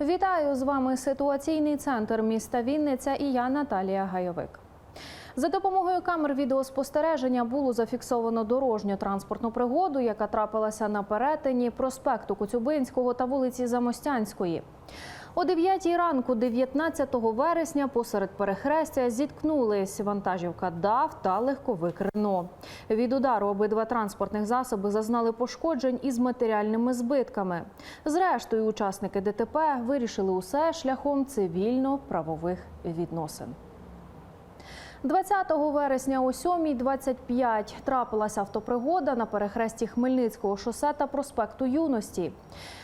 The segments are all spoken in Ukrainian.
Вітаю з вами ситуаційний центр міста Вінниця і я Наталія Гайовик. За допомогою камер відеоспостереження було зафіксовано дорожню транспортну пригоду, яка трапилася на перетині проспекту Коцюбинського та вулиці Замостянської. О 9 ранку, 19 вересня, посеред перехрестя зіткнулись вантажівка ДАВ та легковик Рено. Від удару обидва транспортних засоби зазнали пошкоджень із матеріальними збитками. Зрештою, учасники ДТП вирішили усе шляхом цивільно-правових відносин. 20 вересня о 7.25 трапилася автопригода на перехресті Хмельницького шосе та проспекту Юності.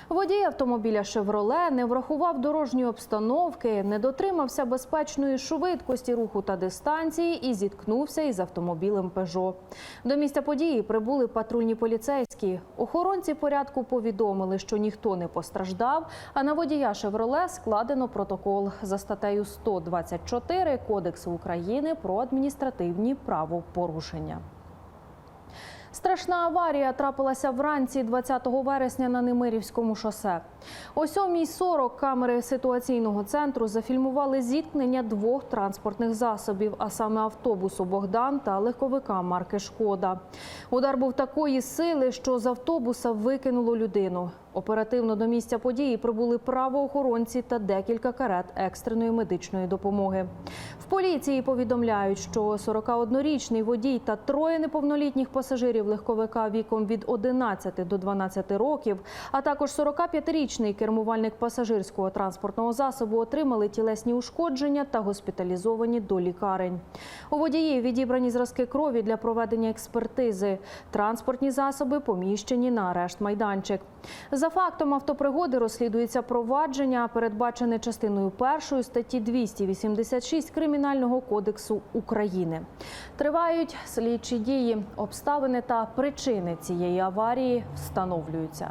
Водій автомобіля «Шевроле» не врахував дорожньої обстановки, не дотримався безпечної швидкості руху та дистанції і зіткнувся із автомобілем «Пежо». До місця події прибули патрульні поліцейські. Охоронці порядку повідомили, що ніхто не постраждав, а на водія «Шевроле» складено протокол за статтею 124 Кодексу України про адміністративні правопорушення. Страшна аварія трапилася вранці 20 вересня на Немирівському шосе. О 7.40 камери ситуаційного центру зафільмували зіткнення двох транспортних засобів, а саме автобусу Богдан та легковика марки Шкода. Удар був такої сили, що з автобуса викинуло людину. Оперативно до місця події прибули правоохоронці та декілька карет екстреної медичної допомоги. В поліції повідомляють, що 41-річний водій та троє неповнолітніх пасажирів легковика віком від 11 до 12 років, а також 45-річний кермувальник пасажирського транспортного засобу отримали тілесні ушкодження та госпіталізовані до лікарень. У водіїв відібрані зразки крові для проведення експертизи. Транспортні засоби поміщені на арешт майданчик. За фактом автопригоди розслідується провадження, передбачене частиною першої статті 286 Кримінального кодексу України. Тривають слідчі дії, обставини та причини цієї аварії встановлюються.